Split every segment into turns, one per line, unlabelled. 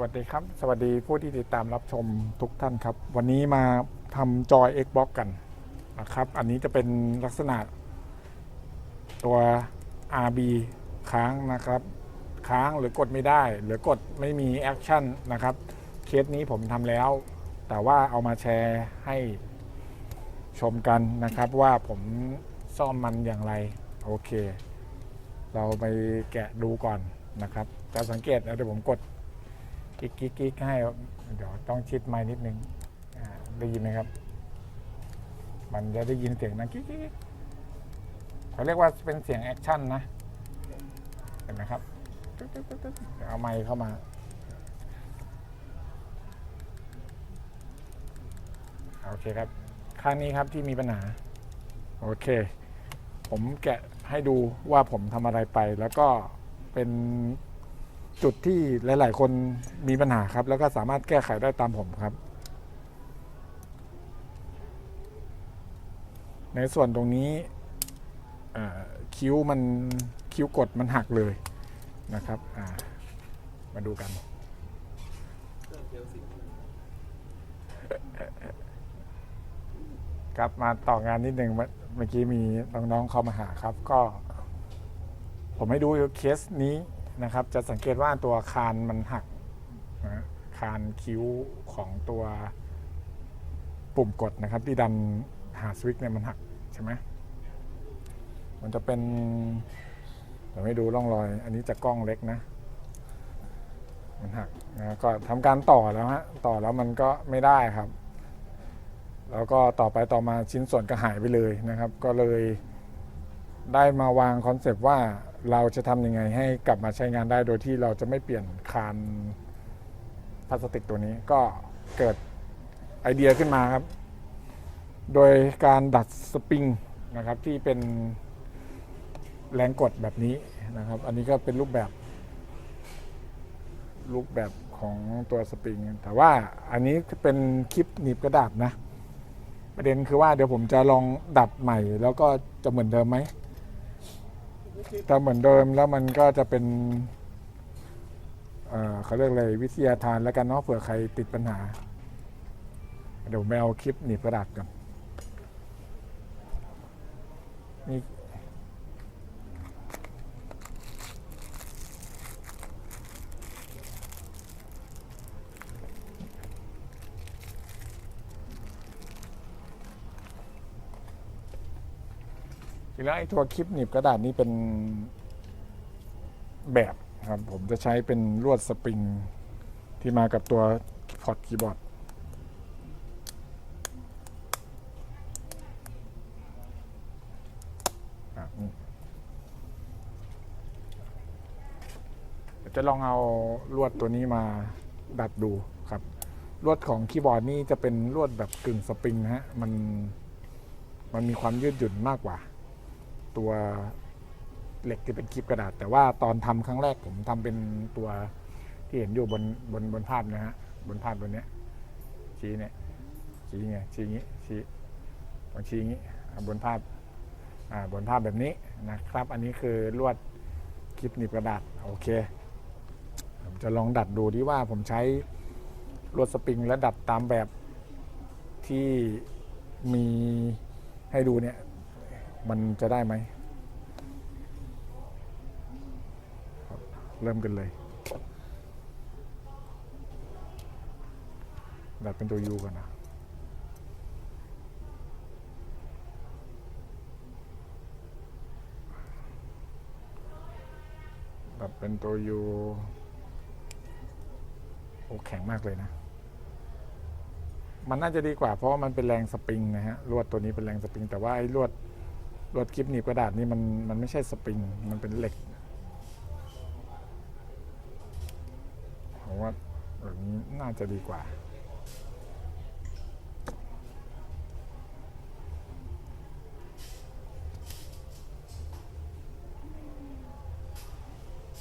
วัสดีครับ สวัสดีผู้ที่ติดตามรับชมทุกท่านครับ วันนี้มาทำจอย Xbox กันนะครับ อันนี้จะเป็นลักษณะตัว RB ค้างนะครับ ค้างหรือกดไม่ได้ หรือกดไม่มีแอคชั่นนะครับ เคสนี้ผมทำแล้ว แต่ว่าเอามาแชร์ให้ชมกันนะครับว่าผมซ่อมมันอย่างไร โอเค เราไปแกะดูก่อนนะครับจะสังเกตนะเดี๋ยวผมกด กิ๊กกิ๊กกิ๊กให้เดี๋ยวต้องชิดไม้นิดนึงอ่าได้ยินไหมครับ มันจะได้ยินเสียงนะกิ๊กกิ๊กเขาเรียกว่าเป็นเสียงแอคชั่นนะเห็นไหมครับเดี๋ยวเอาไมค์เข้ามาโอเคครับข้างนี้ครับที่มีปัญหา โอเค ผมแกะให้ดูว่าผมทำอะไรไปแล้วก็เป็น จุดที่หลาย ๆ คนมีปัญหาครับ แล้วก็สามารถแก้ไขได้ตามผมครับ ในส่วนตรงนี้คิ้วมันคิ้วกดมันหักเลยนะครับมาดูกันครับมาต่องานนิดหนึ่งเมื่อเมื่อกี้มีน้องๆเข้ามาหาครับ ก็ ผมให้ดูเคสนี้ นะครับ จะสังเกตว่าตัวคานมันหักนะคานคิ้วของตัวปุ่มกดนะครับ ที่ดันหาสวิตช์เนี่ยมันหักใช่ไหมมันจะเป็นเดี๋ยวให้ดูร่องรอย อันนี้จะกล้องเล็กนะ มันหักนะก็ทำการต่อแล้วฮะต่อแล้วมันก็ไม่ได้ครับ แล้วก็ต่อไปต่อมาชิ้นส่วนก็หายไปเลยนะครับ ก็เลยได้มาวางคอนเซปต์ว่า เราจะทำยังไงให้กลับมาใช้งานได้โดยที่เราจะไม่เปลี่ยนคานพลาสติกตัวนี้ก็เกิดไอเดียขึ้นมาครับ โดยการดัดสปริงนะครับที่เป็นแรงกดแบบนี้นะครับ อันนี้ก็เป็นรูปแบบ รูปแบบของตัวสปริง แต่ว่าอันนี้เป็นคลิปหนีบกระดาษนะ ประเด็นคือว่าเดี๋ยวผมจะลองดัดใหม่ แล้วก็จะเหมือนเดิมไหม ถ้าเหมือนเดิมแล้วมันก็จะเป็นเขาเรียกอะไรวิทยาทานแล้วกันเนาะเผื่อใครติดปัญหา เดี๋ยวแมไปเอาคลิปหนีบกระดาษกันนี่ ริงแล้วไอ้ตัวคลิปหนีบกระดาษนี่เป็นแบบครับผมจะใช้เป็นลวดสปริงที่มากับตัวพอร์ตคีย์บอร์ดจะลองเอาลวดตัวนี้มาดัดดูครับ ลวดของคีย์บอร์ดนี่จะเป็นลวดแบบกึ่งสปริงนะฮะ มัน มันมีความยืดหยุ่นมากกว่า ตัวเหล็กที่เป็นคลิปกระดาษ แต่ว่าตอนทำครั้งแรกผมทำเป็นตัวที่เห็นอยู่บนบนบนภาพนะฮะบนภาพบนเนี้ยชี้เนี่ยชี้ไงชี้งี้ชี้ลองชี้งี้บนภาพอ่าบนภาพแบบนี้นะครับ อันนี้คือลวดคลิปหนีบกระดาษโอเคผมจะลองดัดดูที่ว่าผมใช้ลวดสปริงและดัดตามแบบที่มีให้ดูเนี่ย มันจะได้ไหมเริ่มกันเลยดัดเป็นตัวยูก่อนนะแบบเป็นตัวยูโอ้แข็งมากเลยนะ มันน่าจะดีกว่าเพราะว่ามันเป็นแรงสปริงนะฮะ ลวดตัวนี้เป็นแรงสปริง แต่ว่าไอ้ลวด ลวดคลิปหนีบกระดาษนี่มันมันไม่ใช่สปริง มันเป็นเหล็กผมว่าแบบนี้น่าจะดีกว่า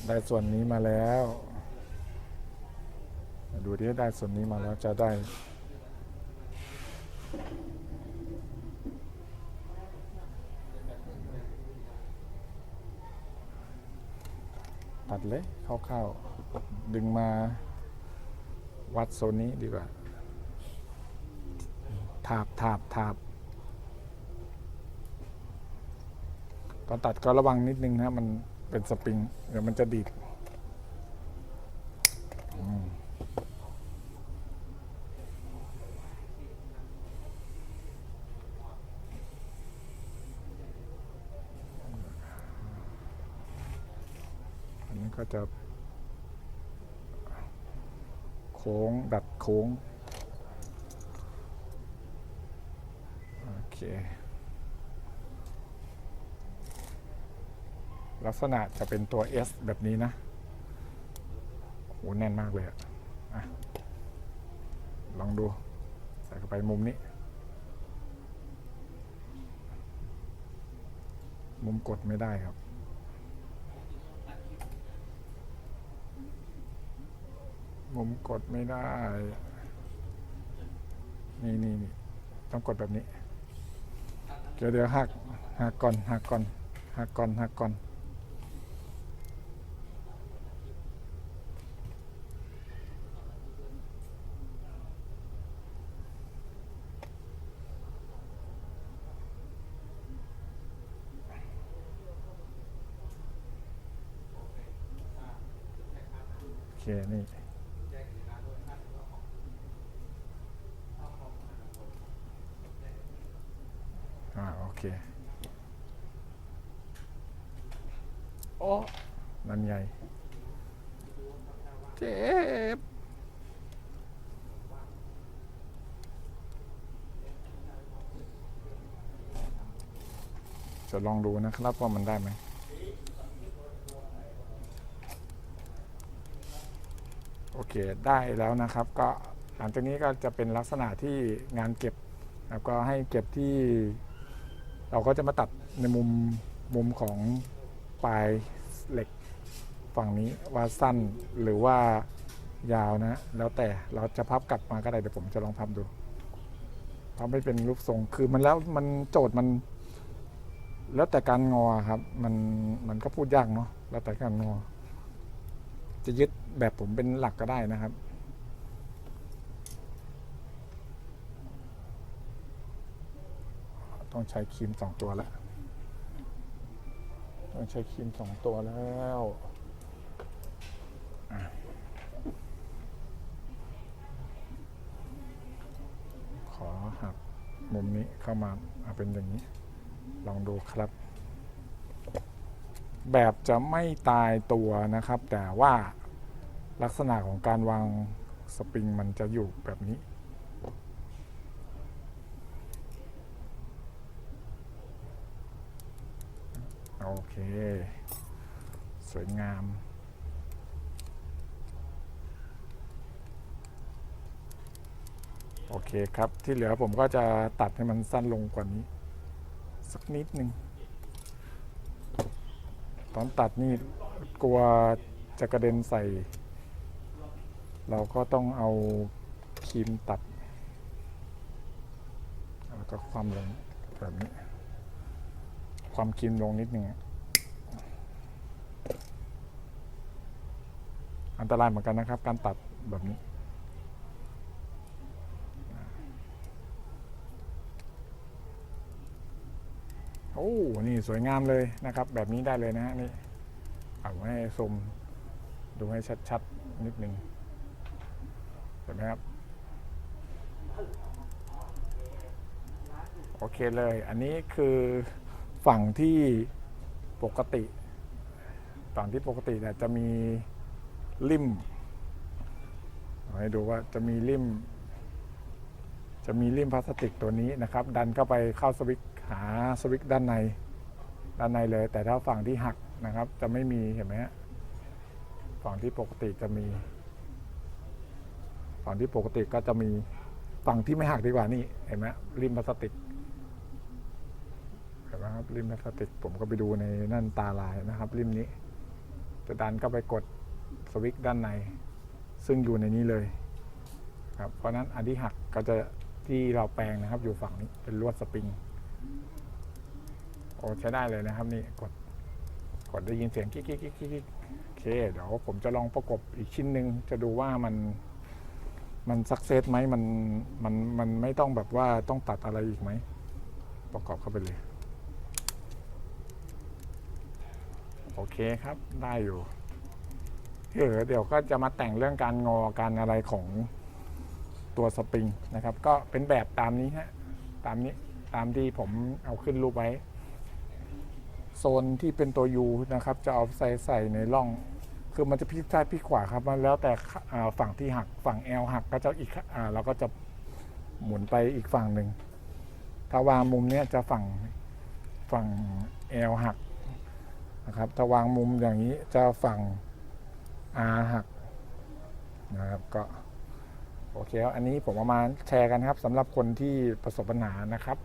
ได้ส่วนนี้มาแล้ว ดูที่ได้ส่วนนี้มาแล้วจะได้ เข้าๆดึงมาวัดโซนนี้ดีกว่าทาบทาบทาบตอนตัดก็ระวังนิดนึงนะมันเป็นสปริง เดี๋ยวมันจะดีดอืมอันนี้ ก็จะ โค้งดัดโค้ง โอเค ลักษณะจะเป็นตัว S แบบนี้นะโหแน่นมากเลยอะอะลองดู ใส่เข้าไปมุมนี้ มุมกดไม่ได้ครับ มุมกดไม่ได้ นี่นี่นี่ต้องกดแบบนี้ เดี๋ยวเดี๋ยวหักหักก่อนหักก่อนหักก่อนหักก่อน โอเค นี่ อ่า โอ เค โอ้นั่นใหญ่เจ็บจะลองดูนะครับว่ามันได้ไหมโอเค ได้แล้วนะครับ ก็หลังจากนี้ก็จะเป็นลักษณะที่งานเก็บ แล้วก็ให้เก็บที่ เราก็จะมาตัดในมุมมุมของปลายเหล็กฝั่งนี้ว่าสั้นหรือว่ายาวนะ แล้วแต่เราจะพับกลับมาก็ได้เดี๋ยวผมจะลองพับดูพับไม่เป็นรูปทรงคือมันแล้วมันโจทย์มัน แล้วแต่การงอครับ มันมันก็พูดยากเนาะแล้วแต่การงอ จะยึดแบบผมเป็นหลักก็ได้นะครับ ต้องใช้ครีมสองตัวแล้วต้องใช้ครีมสองตัวแล้วขอหักมุมนี้เข้ามาเอาเป็นอย่างนี้ ลองดูครับ แบบจะไม่ตายตัวนะครับ แต่ว่าลักษณะของการวางสปริงมันจะอยู่แบบนี้ โอเค สวยงามโอเคครับ ที่เหลือผมก็จะตัดให้มันสั้นลงกว่านี้ สักนิดหนึ่งตอนตัดนี่กลัวจะกระเด็นใส่ เราก็ต้องเอาครีมตัด แล้วก็ความลงแบบนี้ ความครีมลงนิดหนึ่ง อันตรายเหมือนกันนะครับ การตัดแบบนี้ โอ้ นี่สวยงามเลยนะครับ แบบนี้ได้เลยนะฮะนี่เอาให้ชมดูให้ชัดๆ นิดนึงเห็นไหมครับ โอเคเลย อันนี้คือฝั่งที่ปกติ ฝั่งที่ปกติเนี่ยจะมี ริมให้ดูว่าจะมีริมจะมีริมพลาสติกตัวนี้นะครับ ดันเข้าไปเข้าสวิตหาสวิตด้านในด้านในเลย แต่ถ้าฝั่งที่หักนะครับ จะไม่มีเห็นไหมฮะฝั่งที่ปกติจะมี ฝั่งที่ปกติก็จะมีฝั่งที่ไม่หักดีกว่านี่เห็นไหมริมพลาสติกเห็นไหมครับริมพลาสติกผมก็ไปดูในนั่นตาลายนะครับ ริมนี้จะดันเข้าไปกด สวิตด้านใน ซึ่งอยู่ในนี้เลยครับเพราะฉะนั้นอันที่หักก็จะที่เราแปลงนะครับ อยู่ฝั่งนี้เป็นลวดสปริงโอ้ใช้ได้เลยนะครับ นี่กดกดได้ยินเสียงกิ๊กกิ๊กกิ๊กกิ๊กโอเค เดี๋ยวผมจะลองประกบอีกชิ้นหนึ่งจะดูว่ามันมันสักเซสไหมมันมันมันไม่ต้องแบบว่าต้องตัดอะไรอีกไหม ประกอบเข้าไปเลย โอเคครับได้อยู่ เออเดี๋ยวก็จะมาแต่งเรื่องการงอการอะไรของตัวสปริงนะครับ ก็เป็นแบบตามนี้ฮะตามนี้ตามที่ผมเอาขึ้นรูปไว้ โซนที่เป็นตัว U นะครับ จะเอาใส่ใส่ในร่อง คือมันจะพลิกซ้ายพลิกขวาครับมันแล้วแต่ฝั่งที่หักฝั่ง L หักก็จะอีกอ่าเราก็จะหมุนไปอีกฝั่งหนึ่งถ้าวางมุมเนี้ยจะฝั่งฝั่ง L หักนะครับถ้าวางมุมอย่างนี้จะฝั่ง R หักนะครับก็โอเคอันนี้ผมเอามาแชร์กันครับสำหรับคนที่ประสบปัญหานะครับ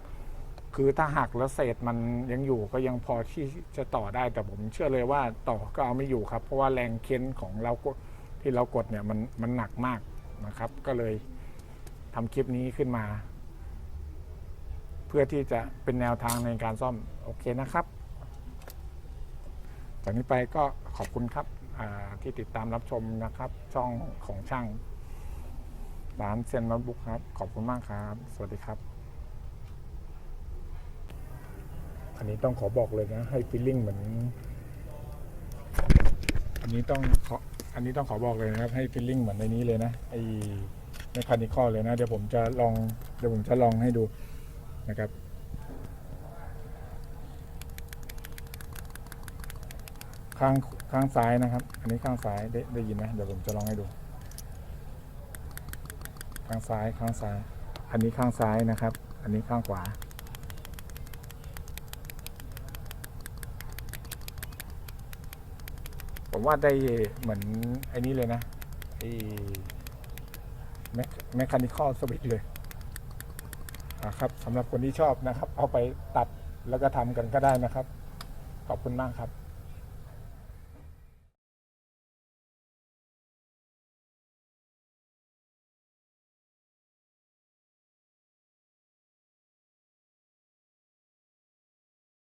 คือถ้าหักแล้วเศษมันยังอยู่ก็ยังพอที่จะต่อได้แต่ผมเชื่อเลยว่าต่อก็เอาไม่อยู่ครับ เพราะว่าแรงเค้นของเราที่เรากดเนี่ยมันมันหนักมากนะครับ ก็เลยทำคลิปนี้ขึ้นมา เพื่อที่จะเป็นแนวทางในการซ่อมโอเคนะครับจากนี้ไปก็ขอบคุณครับ ที่ติดตามรับชมนะครับ ช่องของช่างร้านเซนโน้ตบุ๊กครับ ขอบคุณมากครับ สวัสดีครับ อันนี้ต้องขอบอกเลยนะ ให้ฟีลลิ่งเหมือน อันนี้ต้องขออันนี้ต้องขอบอกเลยนะครับ ให้ฟีลลิ่งเหมือนในนี้เลยนะไอ้ในคานิคอเลยนะ เดี๋ยวผมจะลองเดี๋ยวผมจะลองให้ดูนะครับ ข้างข้างซ้ายนะครับ อันนี้ข้างซ้ายได้ได้ยินไหมเดี๋ยวผมจะลองให้ดู ข้างซ้ายข้างซ้าย อันนี้ข้างซ้ายนะครับ อันนี้ข้างขวา ผมว่าได้เหมือนไอ้นี้เลยนะไอ้แมคคานิคอลสวิตเลยอะครับสำหรับคนที่ชอบนะครับ เอาไปตัดแล้วก็ทำกันก็ได้นะครับ ขอบคุณมากครับ